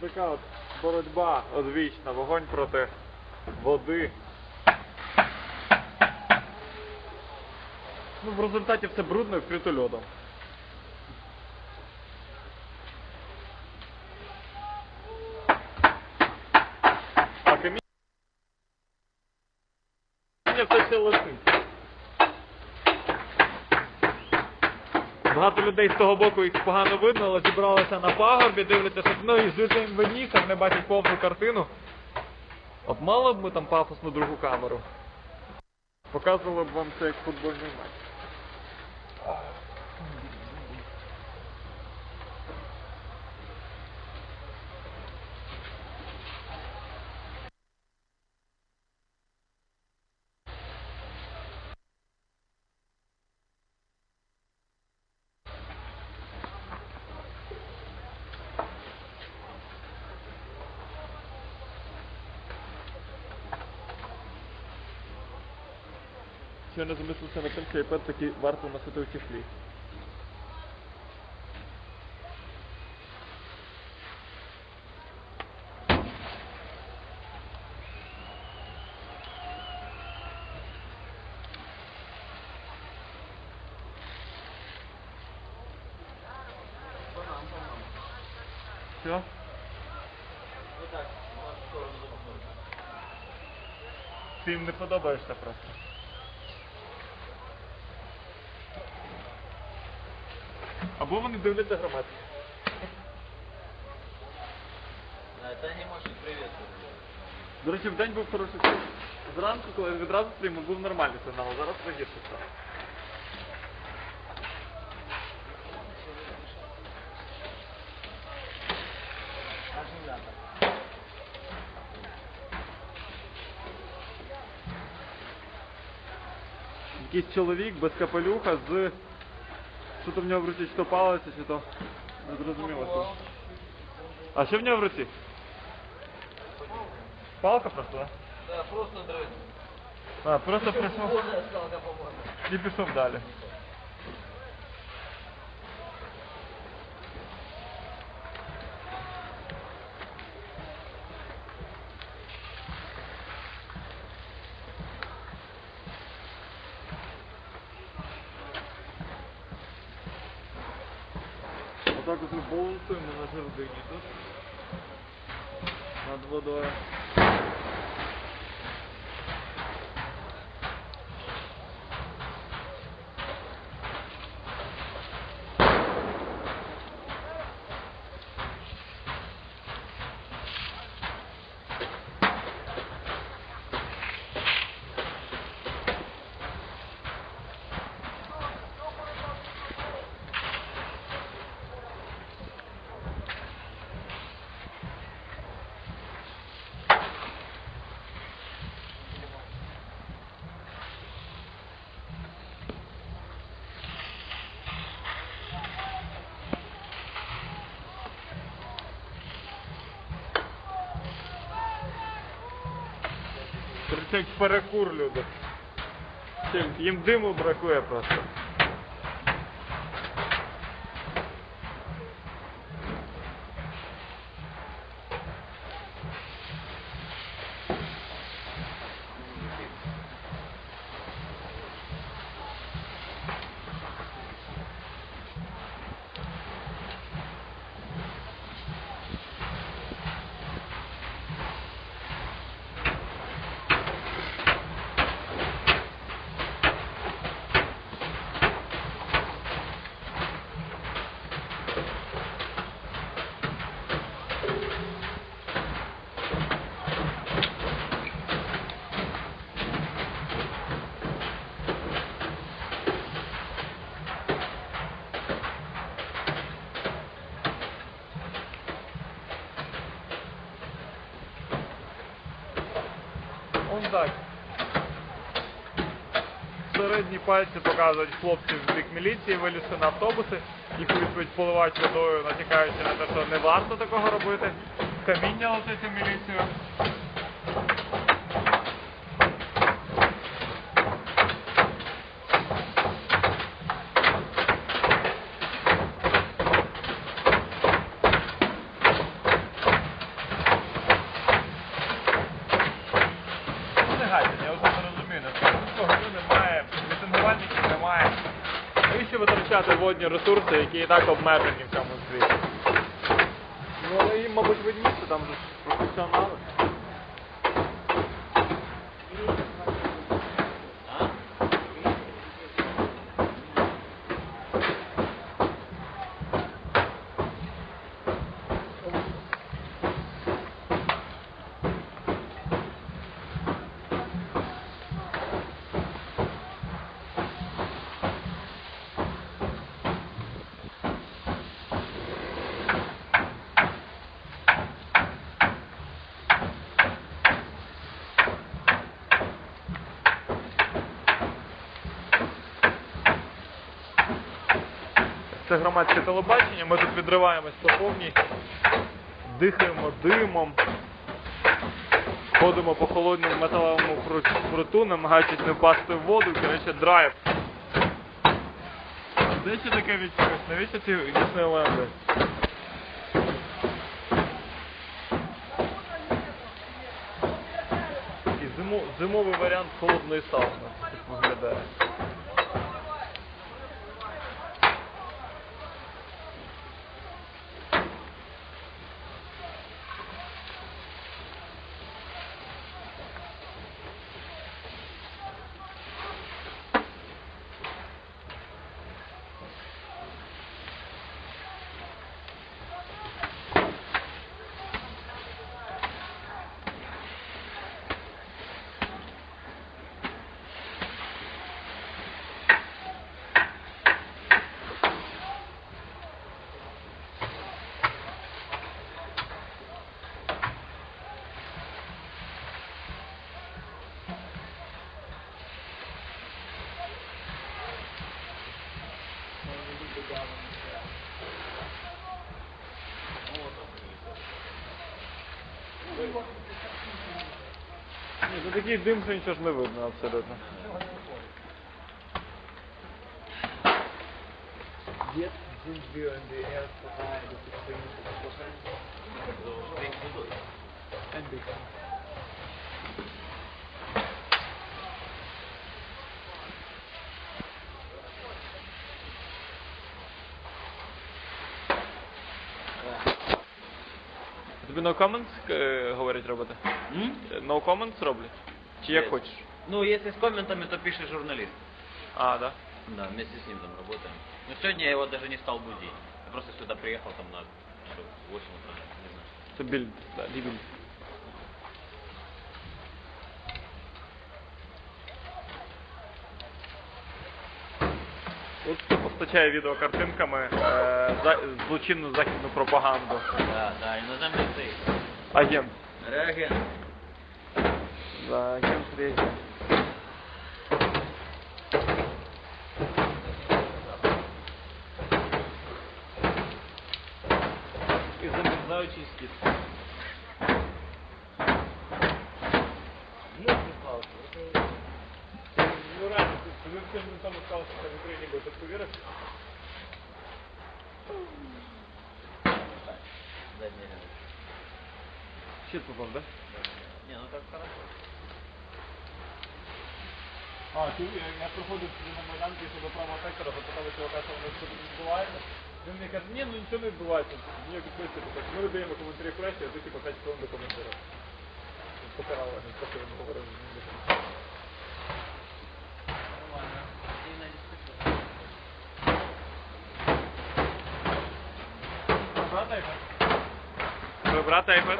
така от боротьба одвічна, вогонь проти води. Ну, в результаті все брудно і вкрито льодом. А каміння все ще летить. Багато людей з того боку їх погано видно, але зібралися на пагорбі, дивляться, що ну і звідти їм видніше, вони бачать повну картину. От мало б ми там пафосну другу камеру. Показували б вам це як футбольний матч. Що не замислився на тому, що iPad таки варто носити у чехлі. Все? Ти їм не подобаєшся просто. Або вони дивляться громадське. Да, это не может привет. До речі, в день був хороший сигнал. Зранку, коли він відразу стрімив, був нормальний сигнал, а зараз прогірше став. Якийсь чоловік без капелюха з... Що то в нього в руці, чи то палиця, чи то... Не зрозуміло. що. А що в нього в руці? Палка просто, да? Да, просто драть. А, просто прийшов і пішов далі. Отак от ми болтуємо на жердині тут. Над водою. Кричать перекур люди. Їм диму бракує просто. Так. Середні пальці показують хлопців з бік міліції, вилізти на автобуси, їх відповідь поливають водою, натякаючи на те, що не варто такого робити. Каміння летить у міліцію. Навіщо витрачати водні ресурси, які і так обмежені в цьому світі? Ну, але їм, мабуть, видніше, там же професіонали. А? Це громадське телебачення, ми тут відриваємось по повній, дихаємо димом, ходимо по холодному металевому пруту, намагаючись не впасти в воду, коротше, драйв. Де ще таке відчуєш? Навіщо ці Діснейленди? І зимо, зимовий варіант холодної сауни так виглядає. такий дим, що нічого ж не видно абсолютно. Jetzt sind wir in der ersten Reihe des Experiments. Ein bisschen. Тобі no comments е, говорять робити? М? No comments роблять? Чи як хочеш? Ну, если с комментами, то пишет журналист. А, да? Да, вместе с ним там работаем. Но сегодня я его даже не стал будить. Я просто сюда приехал там на что, 8 утра, не знаю. Це більд, да, дібіль. От хто постачає відеокартинками е, за, злочинну західну пропаганду. Да, да, іноземний цей. Агент. Реагент. Да, агент реагент. Щит попав, да? Не, ну так хорошо. А, ти, я, я проходив на Майданці щодо правого сектора, запитали чувака, що воно що тут відбувається. Він мені каже, ні, ну нічого не відбувається, ніякі писати. Так, ми видаємо коментарі в пресі, а ти типу 5 хвилин до коментаря. Покарали, не те, що він говорив. він не коментував. Нормально. Активная дискуссия. Брат iPad?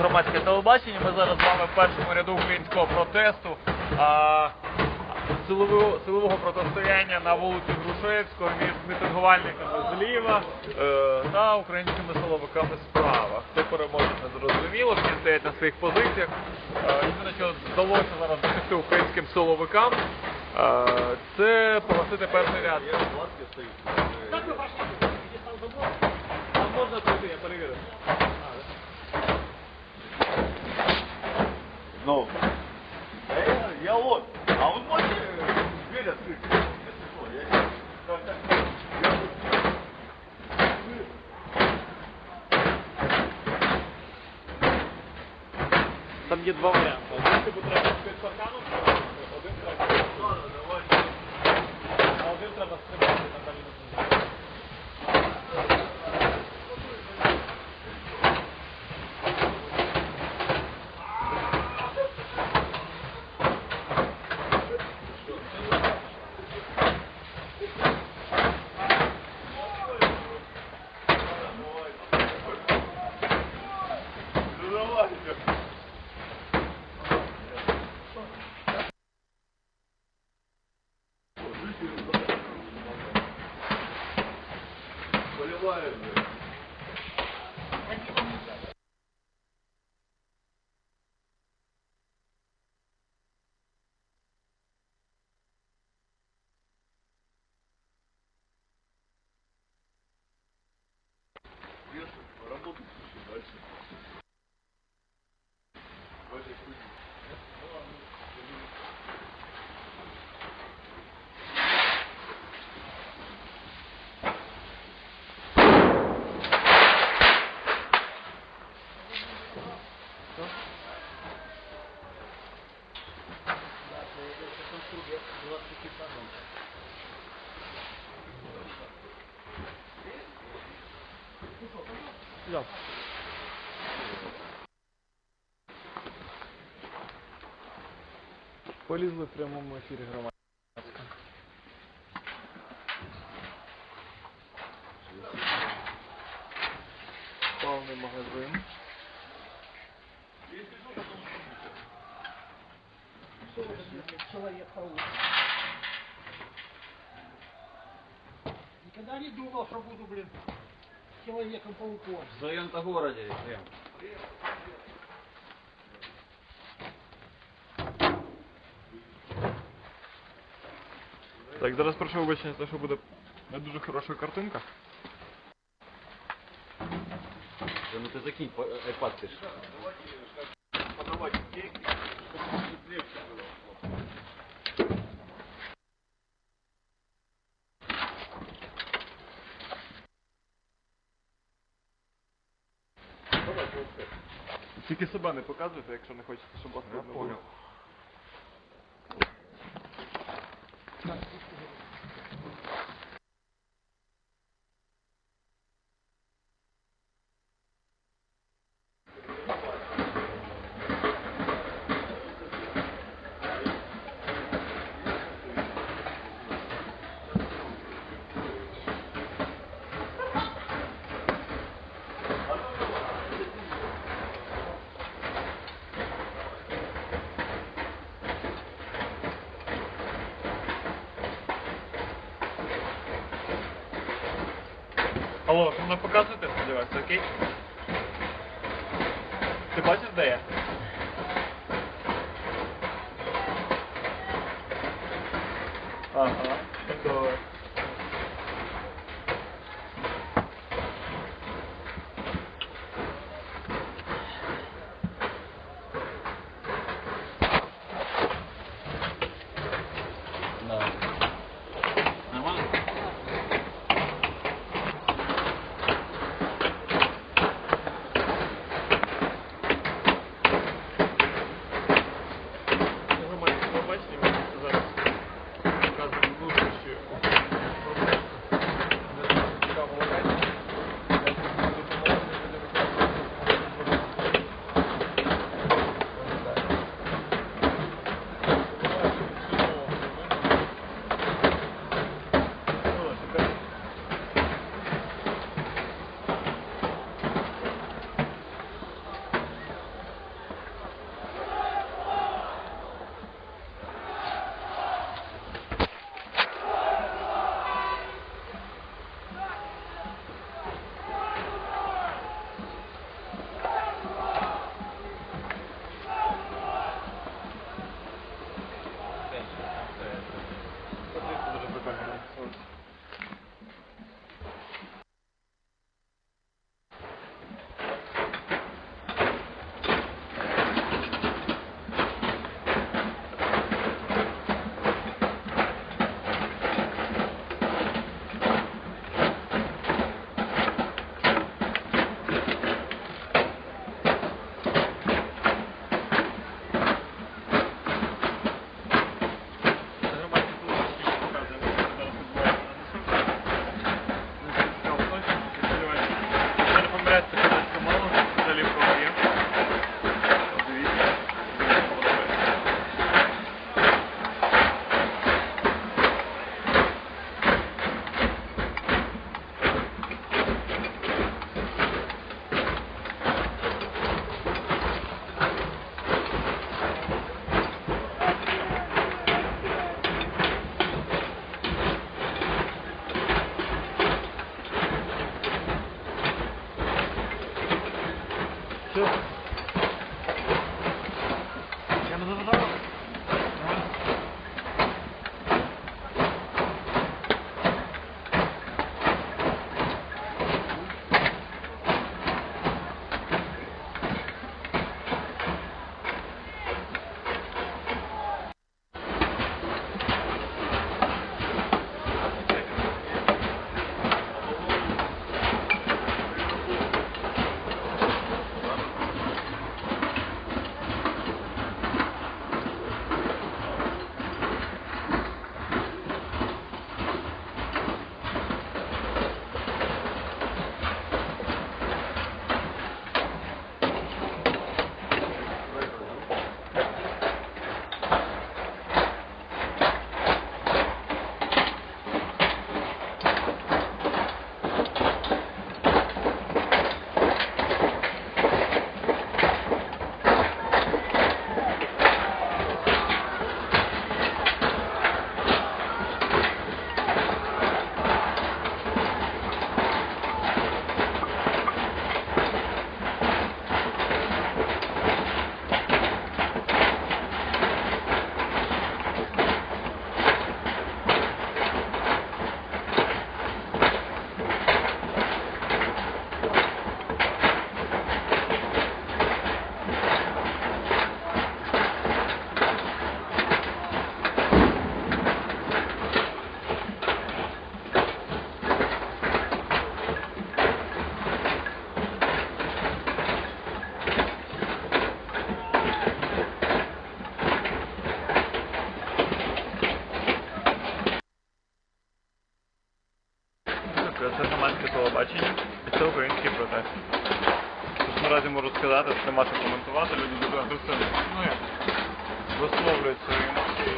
Громадське телебачення. Ми зараз з вами в першому ряду українського протесту. А, силового, силового протистояння на вулиці Грушевського між мітингувальниками зліва е, та українськими силовиками справа. Хто переможе, не зрозуміло, всі стоять на своїх позиціях. Е, єдине, що вдалося зараз досягти українським силовикам, е, це погасити перший ряд. Можна пройти, я перевірю. Ну. Э, я вот. А вы можете дверь открыть? Если что, я... Так, так, так. Там є два варіанти. Один типу треба під парканом, один треба. Ладно, давай. А один треба стрибати на далі. Взяв. Полізли в прямому ефірі громадська. Повний магазин. Никогда не думал, что буду, блин, человеком-пауком. В своем-то городе, Ефрем. Так, зараз прошу вибачення, за що буде не дуже хороша картинка. Ну ты закинь, iPad ты ж. Подавать деньги, Тільки себе не показуйте, якщо не хочете, щоб вас видно було. Алло, ви мене показуєте, сподіваюся, окей? Ти бачиш, де я? Ага, Sure. Телебачення, і це український протест. Тож наразі можу сказати, що коментувати, люди дуже агресивно ну, висловлюють свої емоції